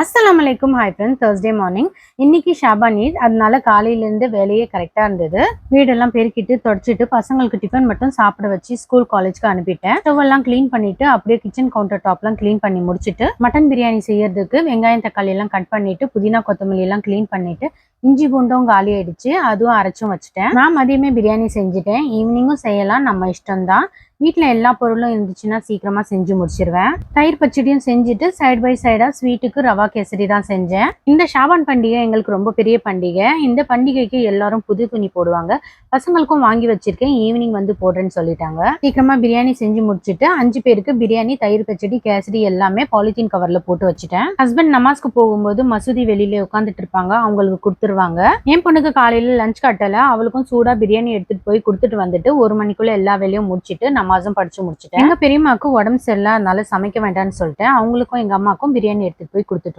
அஸ்லாம் அலைக்கும் hi friend Thursday morning இன்னைக்கு ஷாபான் ஈத். அதனால காலையிலேருந்து வேலையே கரெக்டாக இருந்தது. வீடெல்லாம் பெருக்கிட்டு தொடச்சிட்டு பசங்களுக்கு டிஃபன் மட்டும் சாப்பிட வச்சு ஸ்கூல் காலேஜ்க்கு அனுப்பிட்டேன். ஸ்டவெல்லாம் க்ளீன் பண்ணிட்டு அப்படியே கிச்சன் கவுண்டர் டாப்லாம் க்ளீன் பண்ணி முடிச்சுட்டு மட்டன் பிரியாணி செய்யறதுக்கு வெங்காயம் தக்காளி எல்லாம் கட் பண்ணிட்டு புதினா கொத்தமல்லி எல்லாம் க்ளீன் பண்ணிட்டு இஞ்சி பூண்டும் காலி ஆயிடுச்சு. அதுவும் அரைச்சும் வச்சுட்டேன். நான் மதியமே பிரியாணி செஞ்சுட்டேன். ஈவினிங்கும் செய்யலாம். நம்ம இஷ்டம்தான். வீட்டில் எல்லா பொருளும் இருந்துச்சுன்னா சீக்கிரமா செஞ்சு முடிச்சிருவேன். தயிர் பச்சடியும் செஞ்சுட்டு சைடு பை சைடா ஸ்வீட்டுக்கு ரவா கேசரி தான் செஞ்சேன். இந்த ஷாபான் பண்டிகை எங்களுக்கு ரொம்ப பெரிய பண்டிகை. இந்த பண்டிகைக்கு எல்லாரும் புது துணி போடுவாங்க. பசங்களுக்கும் வாங்கி வச்சிருக்கேன். ஈவினிங் வந்து போடுறேன்னு சொல்லிட்டாங்க. சீக்கிரமா பிரியாணி செஞ்சு முடிச்சுட்டு அஞ்சு பேருக்கு பிரியாணி தயிர் பச்சடி கேசரி எல்லாமே பாலித்தீன் கவர்ல போட்டு வச்சுட்டேன். ஹஸ்பண்ட் நமாஸ்க்கு போகும்போது மசூதி வெளியில உட்காந்துட்டு இருப்பாங்க. அவங்களுக்கு கொடுத்துருவாங்க. என் பொண்ணுக்கு காலையில லஞ்ச் கட்டல. அவளுக்கும் சூடா பிரியாணி எடுத்துட்டு போய் கொடுத்துட்டு வந்துட்டு ஒரு மணிக்குள்ள எல்லா வேலையும் முடிச்சிட்டு நமாஸும் படிச்சு முடிச்சிட்டேன். எங்க பெரியம்மாக்கு உடம்பு சரியில்லை அதனால சமைக்க வேண்டாம்னு சொல்லிட்டேன். அவங்களுக்கும் எங்க அம்மாக்கும் பிரியாணி எடுத்துட்டு போய் கொடுத்துட்டு